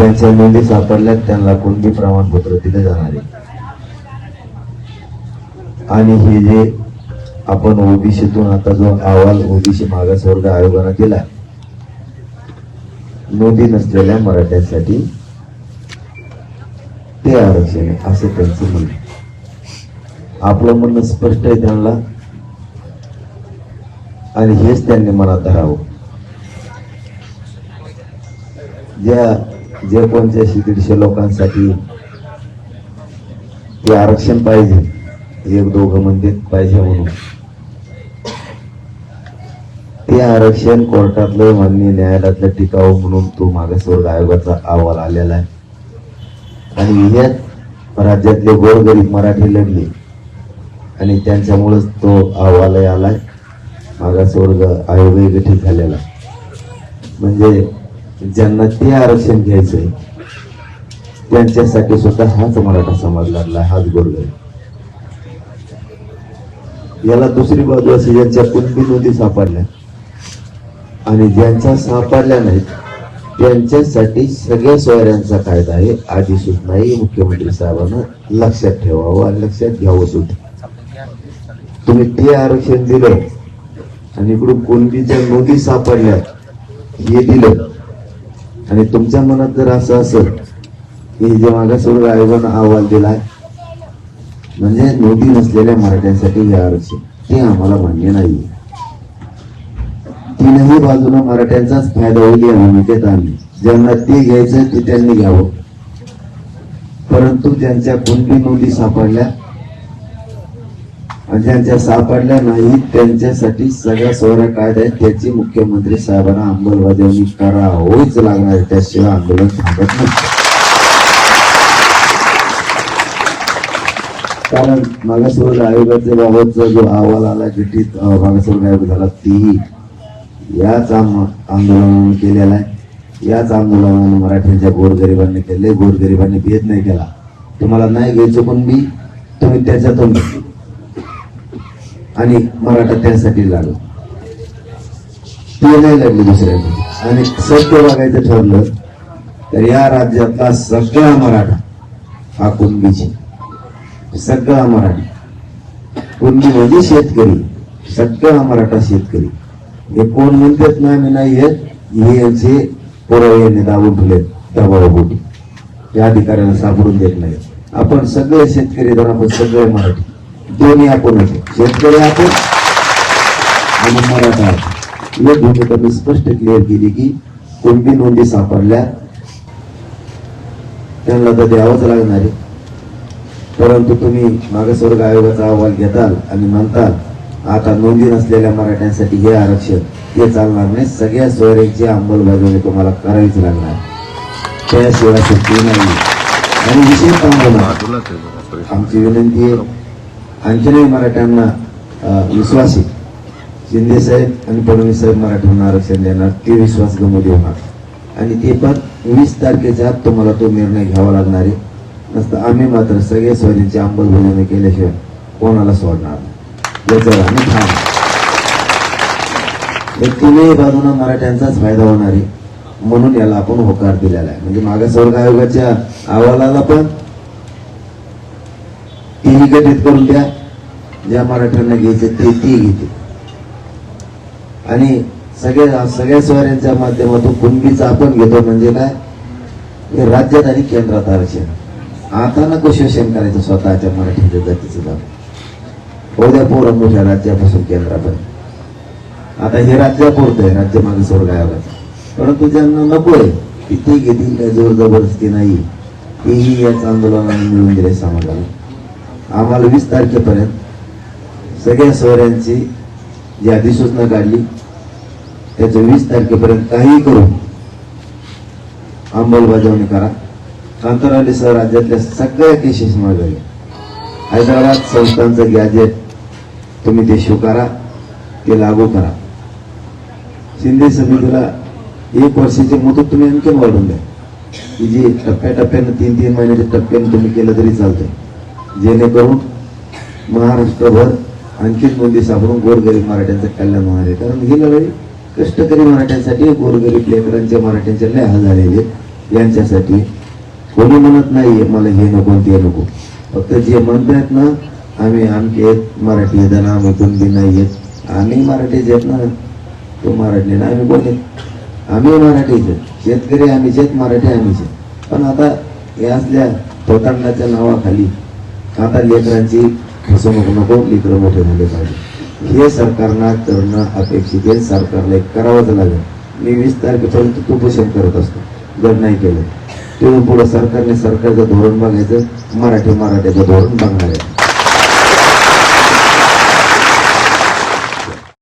ज्यांच्या नोंदी सापडल्यात त्यांना कोणती प्रमाणपत्र दिले जाणार आहे? आणि हे जे आपण ओबीसीतून आता जो अहवाल ओबीसी मागासवर्ग आयोगानं दिला नोंदी नसलेल्या मराठ्यांसाठी ते आरक्षण आहे असं त्यांचं म्हणणं आपलं म्हणणं स्पष्ट आहे त्यांना. आणि हेच त्यांनी मनात धरावं ज्या जे पंच्याऐंशी दीडशे लोकांसाठी ते आरक्षण पाहिजे एक दोघं म्हणजे पाहिजे म्हणून. ते आरक्षण कोर्टातलं मान्य न्यायालयातलं टिकाऊ म्हणून तो मागासवर्ग आयोगाचा अहवाल आलेला आहे. आणि यात राज्यातले गोरगरीब मराठी लढले. आणि त्यांच्यामुळेच तो अहवालही आलाय. मागासवर्ग आयोगही गठीत झालेला म्हणजे ज्यांना ते आरक्षण घ्यायचंय त्यांच्यासाठी सुद्धा हाच मराठा समाज लढला हाच गोरगरीब. याला दुसरी बाजू अशी ज्यांच्या कुणबी नोंदी सापडल्या आणि ज्यांच्या सापडल्या नाहीत त्यांच्यासाठी सगळ्या सोयऱ्यांचा कायदा आहे. आधी सुद्धाही मुख्यमंत्री साहेबांना लक्षात ठेवावं आणि लक्षात घ्यावं सुद्धा. तुम्ही ते आरक्षण दिलं आणि इकडून कुणबीच्या नोंदी सापडल्या हे दिलं आणि तुमच्या मनात जर असं असत की जे मागासवर्ग आयोगानं अहवाल दिलाय म्हणजे नोंदी नसलेल्या मराठ्यांसाठी हे आरक्षण ते आम्हाला मान्य नाही तीनही बाजूनं मराठ्यांचाच फायदा होईल या भूमिकेत आम्ही. ज्यांना ते घ्यायचं ते त्यांनी घ्यावं. परंतु ज्यांच्या कोणती नोंदी सापडल्या आणि ज्यांच्या सापडल्या नाहीत त्यांच्यासाठी सगळ्या सोहऱ्या कायदा आहेत. त्याची मुख्यमंत्री साहेबांना अंमलबजावणी करावीच लागणार आहे. त्याशिवाय आंदोलन थांबत नाही. कारण मागासवर्ग आयोगाच्या बाबतचा जो अहवाल आला घटित मागासवर्ग आयोग झाला तीही याच आम- आंदोलनाने केलेला आहे. याच आंदोलनाने मराठ्यांच्या गोरगरिबांनी केले. गोरगरिबांनी भेद नाही केला. तुम्हाला नाही घ्यायचं पण मी तुम्ही त्याच्यातून आणि मराठा त्यासाठी लागलो. ते नाही लागले दुसऱ्याकडे आणि सत्य बघायचं ठरलं तर या राज्यातला सगळा मराठा हा कुणबीची सगळा मराठा. कुणबी म्हणजे शेतकरी. सगळा मराठा शेतकरी. हे कोण म्हणतात ना मी नाही येत हे यांचे पुरावे यांनी दाबून ठेवलेत दबावापोटी या अधिकाऱ्यांना सापडून देत नाही आपण सगळे शेतकरी तर आपण सगळे मराठी. दोन्ही आपण आहे. शेतकरी आपण आणि मराठा आपण भूमिका मी स्पष्ट क्लिअर केली की कोणती नोंदी सापडल्या त्यांना तर द्यावंच लागणार आहे. परंतु तुम्ही मागासवर्ग आयोगाचा अहवाल घेताल आणि म्हणताल आता नोंदी नसलेल्या मराठ्यांसाठी हे आरक्षण हे चालणार नाही. सगळ्या सोयऱ्यांची अंमलबजावणी तुम्हाला करावीच लागणार. त्याशिवाय सुट्टी नाही. आणि विशेष आमची विनंती आहे आणखीनही मराठ्यांना विश्वास. आहे शिंदे साहेब आणि फडणवीस साहेब मराठ्यांना आरक्षण देणार ते विश्वास गमू देऊ आणि ते पण वीस तारखेच्या आत तुम्हाला तो निर्णय घ्यावा लागणार आहे. नसतं आम्ही मात्र सगळे सोयरीची अंमलबजावणी केल्याशिवाय कोणाला सोडणार याचा आम्ही ठाम या तीनही बाजूनं मराठ्यांचाच फायदा होणार आहे. म्हणून याला आपण होकार दिलेला आहे. म्हणजे मागासवर्ग आयोगाच्या अहवालाला पण ती गठीत करून द्या. ज्या मराठ्यांना घ्यायचे ते ती घेते आणि सगळ्या सगळ्या सोयऱ्यांच्या माध्यमातून कुणबीचं आपण घेतो म्हणजे काय? हे राज्यात आणि केंद्रात आरक्षण. आता नको शोषण करायचं स्वतःच्या मराठीच्या जातीचं जाऊ उद्या पोरं मोठ्या राज्यापासून केंद्रापर्यंत. आता हे राज्यापुरतं आहे राज्य मागासवर्ग आयोगाचं परंतु ज्यांना नको आहे की ते घेतील काय? जोर जबरदस्ती नाही. तेही याच आंदोलनाने मिळून दिले समाजाला. आम्हाला वीस तारखेपर्यंत सगळ्या सोयऱ्यांची जी अधिसूचना काढली त्याचं वीस तारखेपर्यंत काहीही करून अंमलबजावणी करा. कंत्रालीसह राज्यातल्या सगळ्या केसेस मागे हैदराबाद संस्थांचं गॅजेट तुम्ही ते स्वीकारा ते लागू करा. शिंदे समितीला एक वर्षाची मुदत तुम्ही आणखीन वाढवून द्या. की जी टप्प्याटप्प्यानं तीन तीन महिन्याच्या टप्प्यानं तुम्ही केलं तरी चालतंय. जेणेकरून महाराष्ट्रभर आणखीन नोंदी सापडून गोरगरीब मराठ्यांचं कल्याण होणार आहे. कारण ही लढाई कष्टकरी मराठ्यांसाठी गोरगरीब लेकरांच्या मराठ्यांच्या लय हाल झालेले आहेत. यांच्यासाठी कोणी म्हणत नाही मला हे नको ते नको. फक्त जे म्हणतात ना आम्ही आमचे आहेत मराठी आहेत ना आम्ही कोणती नाही आहेत. आम्ही मराठीच आहेत ना. तो मराठी ना आम्ही कोण आम्ही मराठीच आहेत. शेतकरी आम्हीच आहेत मराठी आम्हीच आहेत. पण आता या असल्या तोतांडाच्या नावाखाली आता लेकरांची फसवणूक नको लेकरं मोठे झाले पाहिजे. हे सरकारनं करणं अपेक्षित आहे. सरकारला एक करावंच लागेल. मी वीस तारखेपर्यंत उपोषण करत असतो. जर नाही केलं तेव्हा पुढं सरकारने सरकारचं धोरण बघायचं मराठी मराठीचं धोरण बघणार आहे.